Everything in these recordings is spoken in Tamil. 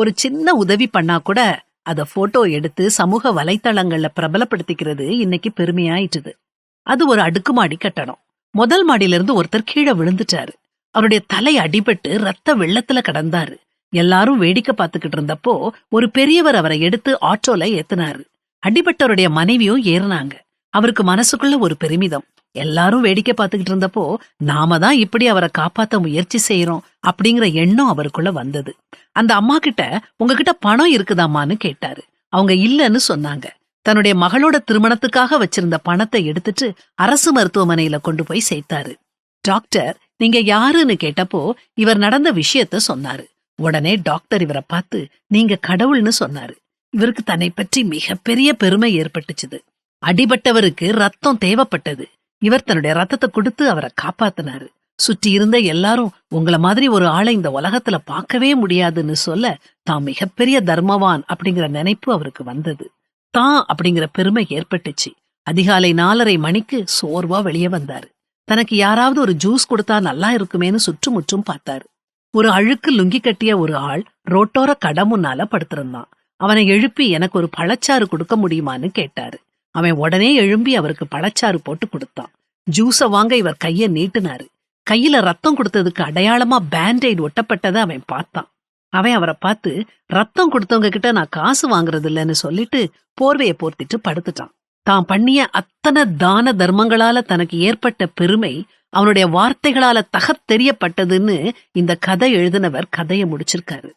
ஒரு சின்ன உதவி பண்ணா கூட அத போட்டோ எடுத்து சமூக வலைத்தளங்கள்ல பிரபலப்படுத்திக்கிறது இன்னைக்கு பெருமையாயிட்டுது. அது ஒரு அடுக்குமாடி கட்டணம் முதல் மாடியில இருந்து ஒருத்தர் கீழே விழுந்துட்டாரு. அவருடைய தலை அடிபட்டு ரத்த வெள்ளத்துல கடந்தாரு. எல்லாரும் வேடிக்கை பார்த்துக்கிட்டு இருந்தப்போ ஒரு பெரியவர் அவரை எடுத்து ஆட்டோல ஏத்துனாரு. அடிபட்டவருடைய மனைவியும் ஏறினாங்க. அவருக்கு மனசுக்குள்ள ஒரு பெருமிதம். எல்லாரும் வேடிக்கை பார்த்துக்கிட்டு இருந்தப்போ நாம தான் இப்படி அவரை காப்பாத்த முயற்சி செய்யறோம் அப்படிங்கிற எண்ணம் அவருக்குள்ள வந்தது. அந்த அம்மா கிட்ட உங்ககிட்ட பணம் இருக்குதாம்மான்னு கேட்டாரு. அவங்க இல்லன்னு சொன்னாங்க. தன்னுடைய மகளோட திருமணத்துக்காக வச்சிருந்த பணத்தை எடுத்துட்டு அரசு மருத்துவமனையில கொண்டு போய் சேர்த்தாரு. டாக்டர் நீங்க யாருன்னு கேட்டப்போ இவர் நடந்த விஷயத்த சொன்னாரு. உடனே டாக்டர் இவரை பார்த்து நீங்க கடவுள்னு சொன்னாரு. இவருக்கு தன்னை பற்றி மிகப்பெரிய பெருமை ஏற்பட்டுச்சுது. அடிபட்டவருக்கு ரத்தம் தேவைப்பட்டது. இவர் தன்னுடைய ரத்தத்தை கொடுத்து அவரை காப்பாத்தினாரு. சுற்றி இருந்த எல்லாரும் உங்கள மாதிரி ஒரு ஆளை இந்த உலகத்துல பார்க்கவே முடியாதுன்னு சொல்ல தான் மிகப்பெரிய தர்மவான் அப்படிங்கிற நினைப்பு அவருக்கு வந்தது. தான் அப்படிங்கிற பெருமை ஏற்பட்டுச்சு. அதிகாலை நாலரை மணிக்கு சோர்வா வெளியே வந்தாரு. தனக்கு யாராவது ஒரு ஜூஸ் கொடுத்தா நல்லா இருக்குமேன்னு சுற்றுமுற்றும் பார்த்தாரு. ஒரு அழுக்கு லுங்கி கட்டிய ஒரு ஆள் ரோட்டோர கடை முன்னால படுத்திருந்தான். அவனை எழுப்பி எனக்கு ஒரு பழச்சாறு கொடுக்க முடியுமான்னு கேட்டாரு. அவன் உடனே எழும்பி அவருக்கு பழச்சாறு போட்டு கொடுத்தான். ஜூஸ வாங்க இவர் கைய நீட்டினாரு. கையில ரத்தம் கொடுத்ததுக்கு அடையாளமா பேண்டைட் ஒட்டப்பட்டதை அவன் பார்த்தான். அவன் அவரை பார்த்து ரத்தம் கொடுத்தவங்க கிட்ட நான் காசு வாங்குறது இல்லைன்னு சொல்லிட்டு போர்வையை போர்த்திட்டு படுத்துட்டான். தான் பண்ணிய அத்தனை தான தர்மங்களால தனக்கு ஏற்பட்ட பெருமை அவனுடைய வார்த்தைகளால தகத் தெரியப்பட்டதுன்னு இந்த கதை எழுதினவர் கதையை முடிச்சிருக்காரு.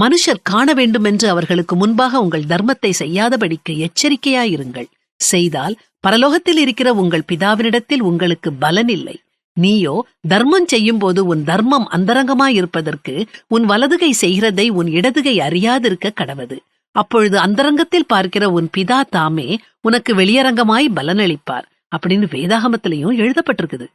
மனுஷர் காண வேண்டுமென்று அவர்களுக்கு முன்பாக உங்கள் தர்மத்தை செய்யாதபடிக்கு எச்சரிக்கையாயிருங்கள். செய்தால் பரலோகத்தில் இருக்கிற உங்கள் பிதாவினிடத்தில் உங்களுக்கு பலன் இல்லை. நீயோ தர்மம் செய்யும்போது உன் தர்மம் அந்தரங்கமாயிருப்பதற்கு உன் வலதுகை செய்கிறதை உன் இடதுகை அறியாதிருக்க கடவது. அப்பொழுது அந்தரங்கத்தில் பார்க்கிற உன் பிதா தாமே உனக்கு வெளியரங்கமாய் பலனளிப்பார் அப்படின்னு வேதாகமத்திலையும் எழுதப்பட்டிருக்குது.